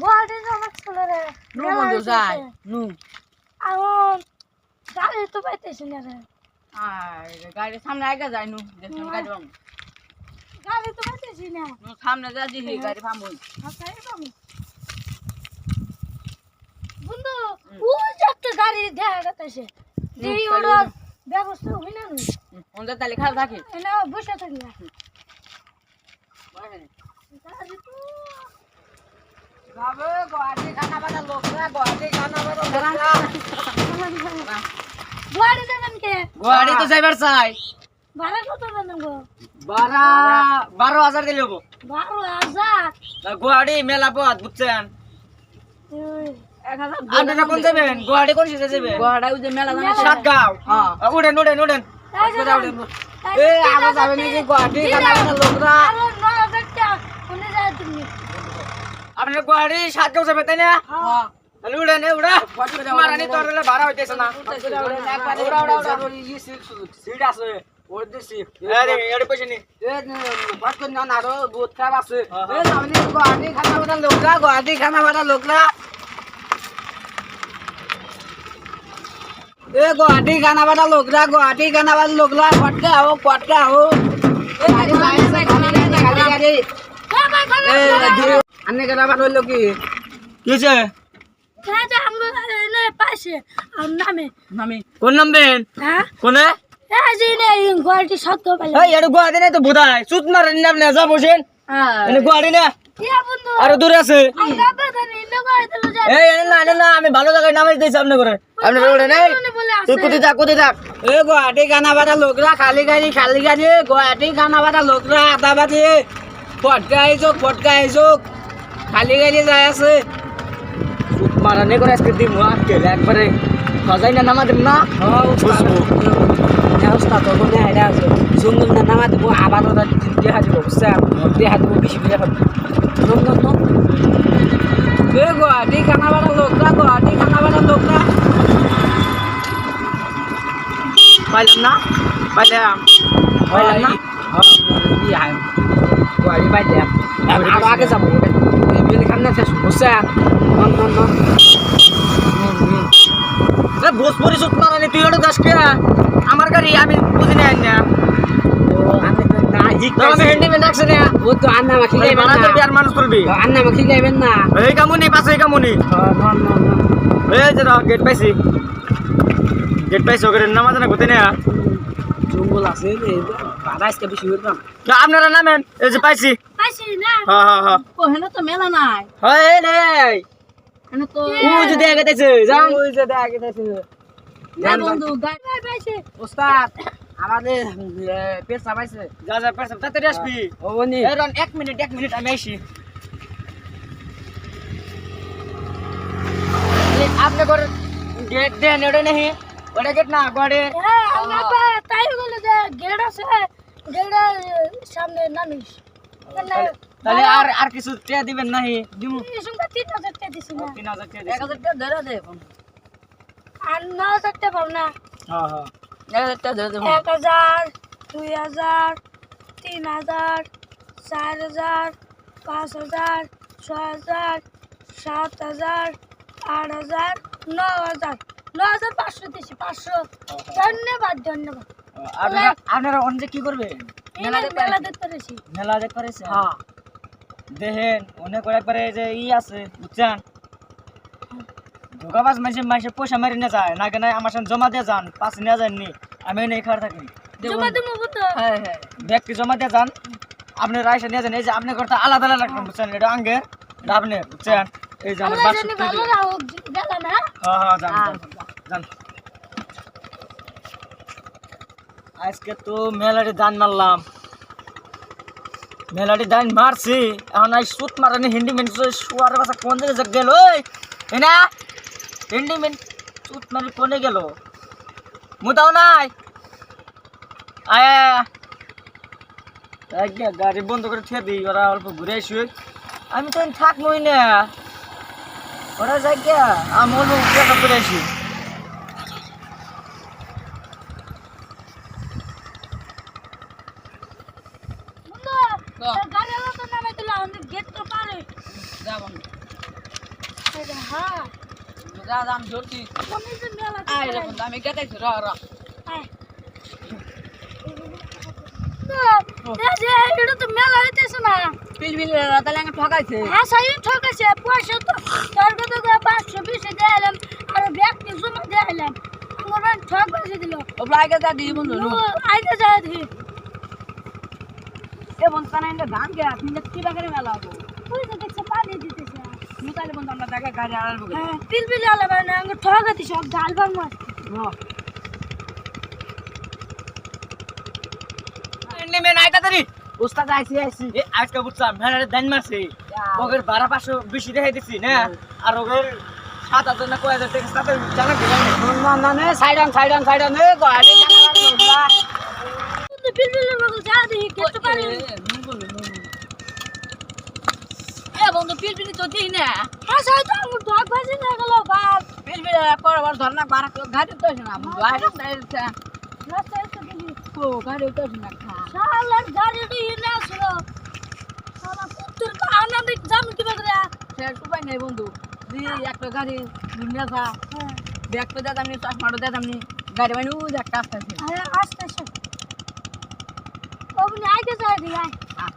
গুয়াহাটি যাবার ছিল রে নু বন্ধু যাই নু। এখন গাড়ি তো পাইতেছি না রে। আর গাড়ির সামনে আগে যাই নু। দেখুন গাড়ি তো পাইতেছি না। নু সামনে যা দিহি গাড়ি পাবো আচ্ছা এরকম বন্ধু ওই যে একটা গাড়ি দেখা যাচ্ছে যে তাহলে ওটার ব্যবস্থা হই না নি? ওদের তাহলে খারাপ থাকে। এনে বসে থাকি না। গাড়ি তো গুয়াহাটি যাবেন কে? গুয়াহাটি তো যাইবার চাই। ভাড়া কত গো? দিলে হব বারো হাজার? মেলা পথ বুঝছেন? আপনারা কোন যাবেন? যাবেন? যে মেলা সাতগাঁও। হ্যাঁ। এ যাবেন লোকরা। আরও টাকা যায় তুমি? আপনারা গুয়াহাটি সাতগাঁও যাবেন তাই না হ্যাঁ তাহলে উঠেন এ উড়া মারানি তোর হলে ভাড়া হইতেছে না উড়া উড়া উড়া সিট আছে ওর যে সিট এই দেখ এর পয়সা নি বাট করে না আরও বহুত খারাপ আছে হ্যাঁ, এ সামনে গুয়াহাটি খানা বাজার লোকরা গুয়াহাটি খানা বাজার লোকরা এ গুয়াহাটি খানা বাজার লোকরা গুয়াহাটি খানা হ্যাঁ আন্নে খানা বাজার হইল কি? কি হয়েছে হ্যাঁ আর নামে। নামি। কোন নামবেন হ্যাঁ? কোনে? গুয়াহাটি সত্য গুয়াহাটি নাই তো বোধায়। সুত মারেন আপনি যা বসেন এনে না? আরও দূরে আছে। গুয়াহাটি এই এনে না না আমি ভালো জায়গায় নামাই দিয়েছি আপনি করে আপনি তুই কোথায় থাক কোথায় থাক। এ গুৱাহাটী খানা বাটা লোকরা খালি গাড়ি খালি গাড়ি। গুৱাহাটী খানা বাটা লোকরা আদা বাটি ফটকা আইজোক ফটকা আইজোক খালি গাড়ি যাই আছে। মারানি করে আজকে দিব আজকে একবারে সজাই না নামা দেব না বুঝব। অবস্থা তো মনে হয় আছে। সুন্দর না নামা দেবো আবার ওরা দেখা দিব বুঝছেন? দেখা দেবো বেশি দেখা দেবো সুন্দর তো। এ গুৱাহাটী খানা বাটা লোকরা গুৱাহাটী খানা বাটা লোকরা পাইলাম না? পাইলাম। পাইলাম না? গুৱাহাটী পাই যাম আরও আগে যাব। বিল খান না শেষ বুঝছেন নন নন নন এ ভোজপুরি সুত মারানি তুই ওটা দাস কে আমার গাড়ি আমি বুঝি না। না গেট পাইছি। গেট পাইছি নামাজ না ঘুরতে না জঙ্গল আছে বাধা আজকে বেশি হইতাম না, আপনারা নামেন এই যে পাইছি। পাইছি না। হ্যাঁ হ্যাঁ হ্যাঁ ও হেন তো মেলা নাই। হয় এই নেই। হেন তো ও যদি আগে দেখছে যাও। ওই যে দেখে দেখে না বন্ধু গাড়ি পাইছে। ওস্তাদ আমাদের পেশা পাইছে যা যা পারছ তাতে আসবি। ও নি এই রন এক মিনিট এক মিনিট আমি আইছি। এই আপনি করে গেট দেন ওটা নেই ওটা গেট না গড়ে হ্যাঁ আমরা পা তাই বলে যে গেট আছে গেটের সামনে নামিস। তাহলে আর আর কিছু টিয়া দিবেন নাহি? দিমু। টাকা দিছি না। তিন হাজার টিয়া এক হাজার টাকা ধরে দে আর ন হাজার টাকা পাব না। হ্যাঁ হ্যাঁ। এক হাজার টাকা ধরে দে এক হাজার দুই হাজার তিন হাজার চার হাজার পাঁচ হাজার ছয় হাজার সাত হাজার আট হাজার ন হাজার। ন হাজার পাঁচশো দিছি পাঁচশো। ধন্যবাদ ধন্যবাদ। আপনারা আপনারা অন্য কি করবেন মেলা দেখতে পেরেছি মেলা দেখ পারেছে হ্যাঁ। দেখেন অনেক করে পারে যে ই আছে বুঝছেন? ধোকাবাজ মাসে মাসে পয়সা মারি না যায় না কেন আমার সঙ্গে জমা দিয়ে যান পাঁচ নিয়ে যাননি আমি নেই খাওয়ার থাকি। বুঝতো হ্যাঁ হ্যাঁ। জমা দিয়ে যান আপনি রাইসা নিয়ে যান এই যে আপনি করতে আলাদা আলাদা রাখবেন বুঝছেন? এটা আঙ্গে এটা আপনি বুঝছেন? এই যে আমার হ্যাঁ হ্যাঁ যান। যান, যান আজকে তো মেলাটি দান মারলাম। মেলাটি দান মারছি। এখন আই সুত মারানি, হিন্দি মেন শুয়ার বাসা কোন দিকে গেল? ওই এনা হিন্দি মেন সুত মারি কোনে গেল? মুতাও নাই। আয়। গাড়ি বন্ধ করে থিয়ে দিই, ওরা অল্প ঘুরে আসবে আমি তো থাকবোই না। ওরা যাই গিয়া আমি অল্প করে আসি বন্ধু গাড়ি আলো তো নামে দিলাম গেট তো পারে বন্ধু এটা হ্যাঁ যা যা আমি আয় রে র যে এটা তো মেলা হইতেছে না। তাহলে আমি ঠকাইছে। হ্যাঁ সাই ঠকেছে পয়সা তো তোর কত করে পাঁচশো বিশে আর ব্যক্তি জমা দিলাম আমার ঠক বেশি দিল। ও ব্লাইকে যা দিই বন্ধু আইতে যায় দেখি। এ বন্ধু তাহলে এটা ধান কে আপনি কি বাগারে মেলা হব? তুই তো দেখছে পানি দিতেছে আমি তাহলে বন্ধু আমরা দেখা গাড়ি আড়াল হ্যাঁ পিল পিল আলাদা না আঙ্গ ঠকাতি সব ডালবার মাছ। ইন্ডিমেন আয় তাড়াতাড়ি। উস্তাদ আইছি আইছি। এ আজকে বুঝছাম ভেড়ারে দান মারছে। ওগের ভাড়া পাঁচশো বেশি দেখাই দিচ্ছি না? আর ওগের সাত হাজার না কয় হাজার টাকা সাথে জানা দিলাম না না না সাইডন সাইডন সাইডন এ গাড়ি তুই পিল পিল বগল যা দেখি এ বন্ধু তো দিই না। হ্যাঁ তো না গেল বাপ। ধরনা বারা গাড়ি তো না রাস্তায় তো গাড়ি তো না। খা। শালার গাড়িটা ইনে আসলো। শালা কুত্তুর তো আনন্দ জাম কি সে নেই বন্ধু। দি একটা গাড়ি দুনিয়া থা হ্যাঁ। ব্যাগ তো দাদামনি দাদামনি গাড়ি মানে ও একটা আসতেছে আরে আসতে। આપણે આ કે સર દીવા હા